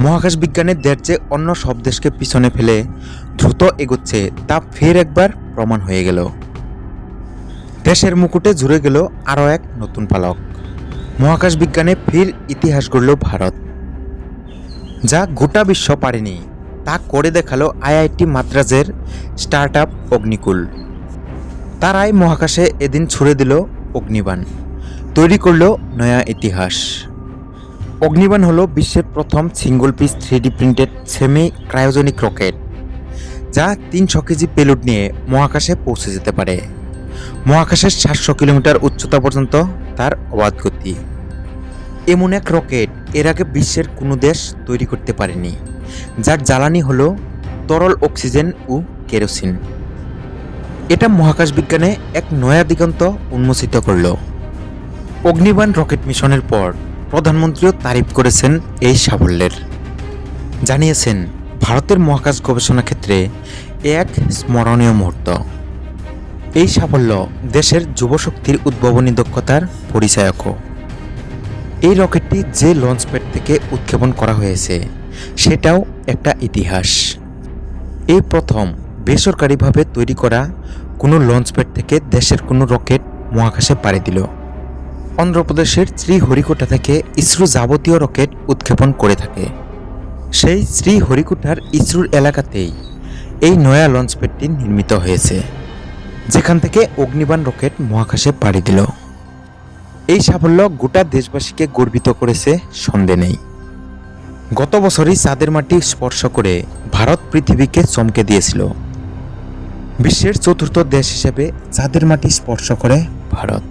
মহাকাশ বিজ্ঞানের দেশ যে অন্য সব দেশকে পিছনে ফেলে দ্রুত এগোচ্ছে, তা ফের একবার প্রমাণ হয়ে গেল। দেশের মুকুটে জুড়ে গেল আরও এক নতুন পালক। মহাকাশ বিজ্ঞানে ফের ইতিহাস গড়ল ভারত। যা গোটা বিশ্ব পারেনি, তা করে দেখাল আইআইটি মাদ্রাজের স্টার্ট আপ অগ্নিকুল তারাই মহাকাশে এদিন ছুড়ে দিল অগ্নিবাণ। তৈরি করল নয়া ইতিহাস। অগ্নিবাণ হলো বিশ্বের প্রথম single piece three D printed semi cryogenic rocket, যা তিনশো কেজি পেলোড নিয়ে মহাকাশে পৌঁছে যেতে পারে। মহাকাশের সাতশো কিলোমিটার উচ্চতা পর্যন্ত তার অবাধ গতি। এমন এক রকেট এর আগে বিশ্বের কোনো দেশ তৈরি করতে পারেনি, যার জ্বালানি হলো তরল অক্সিজেন ও কেরোসিন। এটা মহাকাশ বিজ্ঞানে এক নয়া দিগন্ত উন্মোচিত করল। অগ্নিবাণ রকেট মিশনের পর প্রধানমন্ত্রীও তারিফ করেছেন এই সাফল্যের। জানিয়েছেন, ভারতের মহাকাশ গবেষণা ক্ষেত্রে এক স্মরণীয় মুহূর্ত। এই সাফল্য দেশের যুবশক্তির উদ্ভাবনী দক্ষতার পরিচায়কও। এই রকেটটি যে লঞ্চপ্যাড থেকে উৎক্ষেপণ করা হয়েছে, সেটাও একটা ইতিহাস। এই প্রথম বেসরকারিভাবে তৈরি করা কোনো লঞ্চপ্যাড থেকে দেশের কোনো রকেট মহাকাশে পাড়ি দিল। অন্ধ্রপ্রদেশের শ্রীহরিকোটা থেকে ইসরো যাবতীয় রকেট উৎক্ষেপণ করে থাকে। সেই শ্রীহরিকোটার ইসরোর এলাকাতেই এই নয়া লঞ্চপ্যাডটি নির্মিত হয়েছে, যেখান থেকে অগ্নিবাণ রকেট মহাকাশে পাড়ি দিল। এই সাফল্য গোটা দেশবাসীকে গর্বিত করেছে সন্দেহ নেই। গত বছরই চাঁদের মাটি স্পর্শ করে ভারত পৃথিবীকে চমকে দিয়েছিল। বিশ্বের চতুর্থ দেশ হিসেবে চাঁদের মাটি স্পর্শ করে ভারত।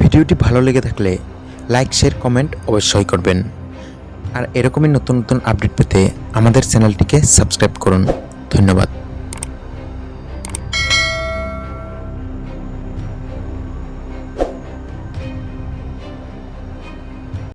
ভিডিওটি ভালো লেগে থাকলে লাইক, শেয়ার, কমেন্ট অবশ্যই করবেন। আর এরকমই নতুন নতুন আপডেট পেতে আমাদের চ্যানেলটিকে সাবস্ক্রাইব করুন। ধন্যবাদ।